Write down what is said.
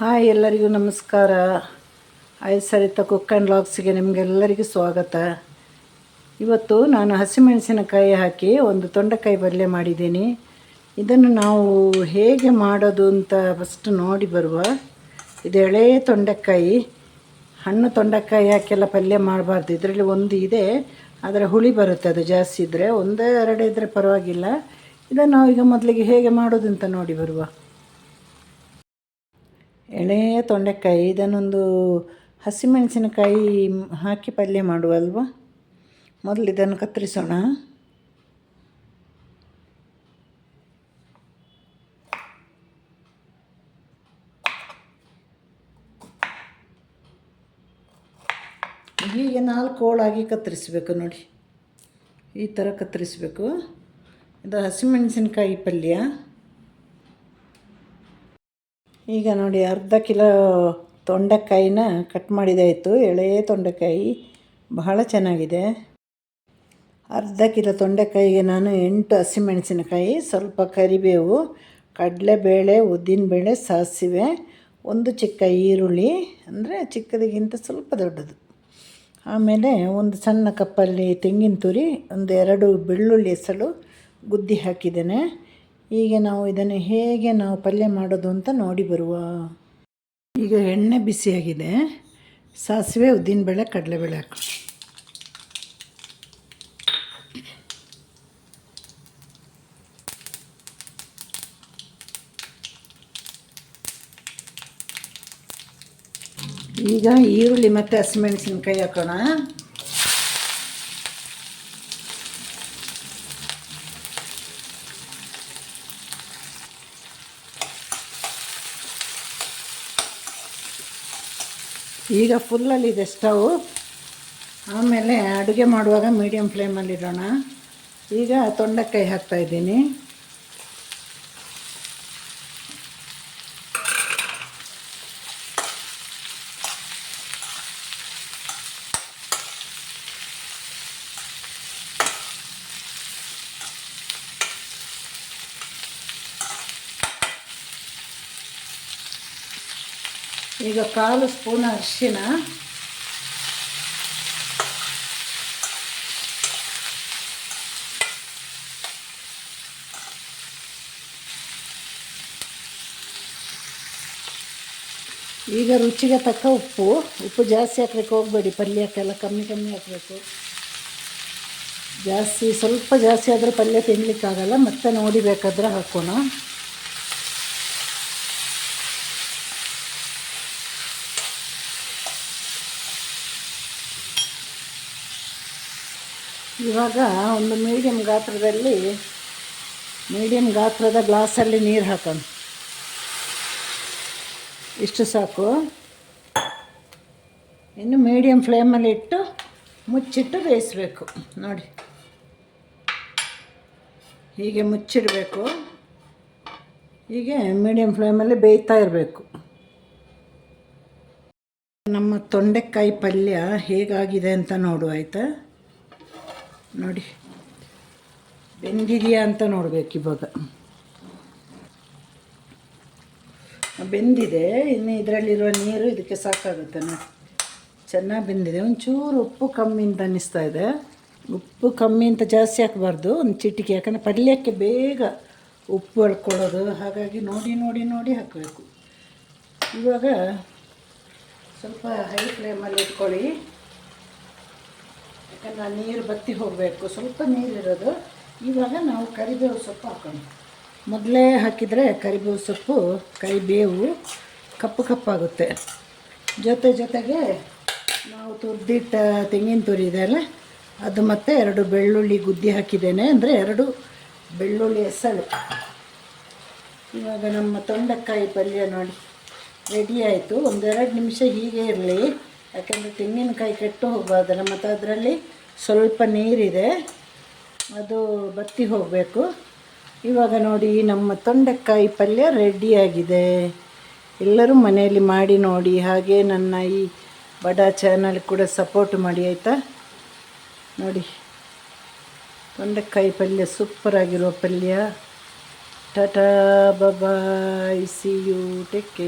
Hi ಎಲ್ಲರಿಗೂ ನಮಸ್ಕಾರ. ಆಯ್ ಸರಿತ cook and ಲಾಗ್ಸಿಗೆ ನಿಮಗೆಲ್ಲರಿಗೂ ಸ್ವಾಗತ. ಇವತ್ತು ನಾನು ಹಸಿಮೆಣಸಿನಕಾಯಿ ಹಾಕಿ ಒಂದು ತೊಂಡೆಕಾಯಿ ಪಲ್ಯ ಮಾಡಿದ್ದೀನಿ. ಇದನ್ನು ನಾವು ಹೇಗೆ ಮಾಡೋದು ಅಂತ ಫಸ್ಟ್ ನೋಡಿ ಬರುವ. ಇದು ಎಳೆ ತೊಂಡೆಕಾಯಿ. ಹಣ್ಣು ತೊಂಡೆಕಾಯಿ ಹಾಕೆಲ್ಲ ಪಲ್ಯ ಮಾಡಬಾರ್ದು. ಇದರಲ್ಲಿ ಒಂದು ಇದೆ. ಆದರೆ ಹುಳಿ ಬರುತ್ತೆ. ಅದು ಜಾಸ್ತಿ ಇದ್ದರೆ ಒಂದೇ ಎರಡು ಇದ್ದರೆ ಪರವಾಗಿಲ್ಲ. ಇದನ್ನು ನಾವು ಈಗ ಮೊದಲಿಗೆ ಹೇಗೆ ಮಾಡೋದು ಅಂತ ನೋಡಿ ಬರುವ. ಎಳೆಯ ತೊಂಡೆಕಾಯಿ, ಇದನ್ನೊಂದು ಹಸಿಮೆಣಸಿನಕಾಯಿ ಹಾಕಿ ಪಲ್ಯ ಮಾಡುವಲ್ವ? ಮೊದಲು ಇದನ್ನು ಕತ್ತರಿಸೋಣ. ಹೀಗೆ ನಾಲ್ಕು ಹೋಳಾಗಿ ಕತ್ತರಿಸಬೇಕು ನೋಡಿ. ಈ ಥರ ಕತ್ತರಿಸಬೇಕು. ಇದು ಹಸಿಮೆಣಸಿನಕಾಯಿ ಪಲ್ಯ. ಈಗ ನೋಡಿ ಅರ್ಧ ಕಿಲೋ ತೊಂಡೆಕಾಯಿನ ಕಟ್ ಮಾಡಿದಾಯಿತು ಎಳೆಯ ತೊಂಡೆಕಾಯಿ ಬಹಳ ಚೆನ್ನಾಗಿದೆ. ಅರ್ಧ ಕಿಲೋ ತೊಂಡೆಕಾಯಿಗೆ ನಾನು ಎಂಟು ಹಸಿಮೆಣಸಿನಕಾಯಿ, ಸ್ವಲ್ಪ ಕರಿಬೇವು, ಕಡಲೆಬೇಳೆ, ಉದ್ದಿನಬೇಳೆ, ಸಾಸಿವೆ, ಒಂದು ಚಿಕ್ಕ ಈರುಳ್ಳಿ, ಅಂದರೆ ಚಿಕ್ಕದಿಗಿಂತ ಸ್ವಲ್ಪ ದೊಡ್ಡದು. ಆಮೇಲೆ ಒಂದು ಸಣ್ಣ ಕಪ್ಪಲ್ಲಿ ತೆಂಗಿನ ತುರಿ ಒಂದು ಎರಡು ಬೆಳ್ಳುಳ್ಳಿ ಎಸಳು ಗುದ್ದಿ ಹಾಕಿದ್ದೇನೆ. ಈಗ ನಾವು ಇದನ್ನು ಹೇಗೆ ನಾವು ಪಲ್ಯ ಮಾಡೋದು ಅಂತ ನೋಡಿ ಬರುವ. ಈಗ ಎಣ್ಣೆ ಬಿಸಿಯಾಗಿದೆ. ಸಾಸಿವೆ, ಉದ್ದಿನಬೇಳೆ, ಕಡಲೆಬೇಳೆ ಹಾಕಿ ಈಗ ಈರುಳ್ಳಿ ಮತ್ತು ಹಸಿಮೆಣಸಿನ್ಕಾಯಿ ಹಾಕೋಣ. ಈಗ ಫುಲ್ಲಲ್ಲಿದೆ ಸ್ಟವ್. ಆಮೇಲೆ ಅಡುಗೆ ಮಾಡುವಾಗ ಮೀಡಿಯಮ್ ಫ್ಲೇಮಲ್ಲಿಡೋಣ ಈಗ ತೊಂಡೆಕಾಯಿ ಹಾಕ್ತಾಯಿದ್ದೀನಿ ಈಗ ಕಾಲು ಸ್ಪೂನ್ ಅರಿಶಿನ. ಈಗ ರುಚಿಗೆ ತಕ್ಕ ಉಪ್ಪು. ಉಪ್ಪು ಜಾಸ್ತಿ ಹಾಕ್ಲಿಕ್ಕೆ ಹೋಗಬೇಡಿ. ಪಲ್ಯಕ್ಕೆಲ್ಲ ಕಮ್ಮಿ ಕಮ್ಮಿ ಹಾಕಬೇಕು. ಜಾಸ್ತಿ, ಸ್ವಲ್ಪ ಜಾಸ್ತಿ ಆದರೆ ಪಲ್ಯ ತಿನ್ನಲಿಕ್ಕಾಗಲ್ಲ ಮತ್ತೆ ನೋಡಿ ಬೇಕಾದ್ರೆ ಹಾಕೋಣ. ಇವಾಗ ಒಂದು ಮೀಡಿಯಮ್ ಗಾತ್ರದಲ್ಲಿ ಮೀಡಿಯಮ್ ಗಾತ್ರದ ಗ್ಲಾಸಲ್ಲಿ ನೀರು ಹಾಕೋಣ. ಇಷ್ಟು ಸಾಕು. ಇನ್ನು ಮೀಡಿಯಮ್ ಫ್ಲೇಮಲ್ಲಿ ಇಟ್ಟು ಮುಚ್ಚಿಟ್ಟು ಬೇಯಿಸಬೇಕು. ನೋಡಿ. ಹೀಗೆ ಮುಚ್ಚಿಡಬೇಕು. ಹೀಗೆ ಮೀಡಿಯಮ್ ಫ್ಲೇಮಲ್ಲಿ ಬೇಯ್ತಾ ಇರಬೇಕು. ನಮ್ಮ ತೊಂಡೆಕಾಯಿ ಪಲ್ಯ ಹೇಗಾಗಿದೆ ಅಂತ ನೋಡು, ಆಯಿತಾ? ನೋಡಿ. ಬೆಂದಿದೆಯಾ ಅಂತ ನೋಡಬೇಕು ಇವಾಗ. ಬೆಂದಿದೆ, ಇನ್ನು ಇದರಲ್ಲಿರುವ ನೀರು ಇದಕ್ಕೆ ಸಾಕಾಗುತ್ತೆ ನೋಡಿ. ಚೆನ್ನಾಗಿ ಬೆಂದಿದೆ, ಒಂಚೂರು ಉಪ್ಪು ಕಮ್ಮಿ ಅಂತ ಅನ್ನಿಸ್ತಾ ಇದೆ. ಉಪ್ಪು ಕಮ್ಮಿ ಅಂತ ಜಾಸ್ತಿ ಹಾಕಬಾರ್ದು, ಒಂದು ಚಿಟಿಕೆ, ಯಾಕಂದರೆ ಪಲ್ಯಕ್ಕೆ ಬೇಗ ಉಪ್ಪು ಹಳ್ಕೊಳ್ಳೋದು ಹಾಗಾಗಿ ನೋಡಿ ನೋಡಿ ನೋಡಿ ಹಾಕಬೇಕು. ಇವಾಗ ಸ್ವಲ್ಪ ಹೈ ಫ್ಲೇಮಲ್ಲಿ ಇಟ್ಕೊಳ್ಳಿ. ಯಾಕಂದ್ರೆ ನೀರು ಬತ್ತಿ ಹೋಗಬೇಕು. ಸ್ವಲ್ಪ ನೀರಿರೋದು ಇವಾಗ ನಾವು ಕರಿಬೇವು ಸೊಪ್ಪು ಹಾಕೋಣ. ಮೊದಲೇ ಹಾಕಿದರೆ ಕರಿಬೇವು ಸೊಪ್ಪು, ಕರಿಬೇವು ಕಪ್ಪು ಕಪ್ಪಾಗುತ್ತೆ. ಜೊತೆ ಜೊತೆಗೆ ನಾವು ತುರಿದಿಟ್ಟ ತೆಂಗಿನ ತುರಿ ಇದೆ ಅಲ್ಲ, ಅದು ಮತ್ತೆ ಎರಡು ಬೆಳ್ಳುಳ್ಳಿ ಗುದ್ದಿ ಹಾಕಿದ್ದೇನೆ ಅಂದರೆ ಎರಡು ಬೆಳ್ಳುಳ್ಳಿ ಎಸಳು ಇವಾಗ ನಮ್ಮ ತೊಂಡೆಕಾಯಿ ಪಲ್ಯ ನೋಡಿ. ರೆಡಿ ಆಯಿತು. ಒಂದೆರಡು ನಿಮಿಷ ಹೀಗೆ ಇರಲಿ. ಯಾಕೆಂದರೆ ತೆಂಗಿನಕಾಯಿ ಕೆಟ್ಟು ಹೋಗಬಾರ್ದಲ್ಲ, ಮತ್ತು ಅದರಲ್ಲಿ ಸ್ವಲ್ಪ ನೀರಿದೆ, ಅದು ಬತ್ತಿ ಹೋಗಬೇಕು. ಇವಾಗ ನೋಡಿ, ನಮ್ಮ ತೊಂಡೆಕಾಯಿ ಪಲ್ಯ ರೆಡಿಯಾಗಿದೆ. ಎಲ್ಲರೂ ಮನೆಯಲ್ಲಿ ಮಾಡಿ ನೋಡಿ, ಹಾಗೆ ನನ್ನ ಈ ಬಡ ಚಾನಲ್ ಕೂಡ ಸಪೋರ್ಟ್ ಮಾಡಿ, ಆಯಿತಾ? ನೋಡಿ, ತೊಂಡೆಕಾಯಿ ಪಲ್ಯ ಸೂಪರಾಗಿರೋ ಪಲ್ಯ. Tata bye bye see you take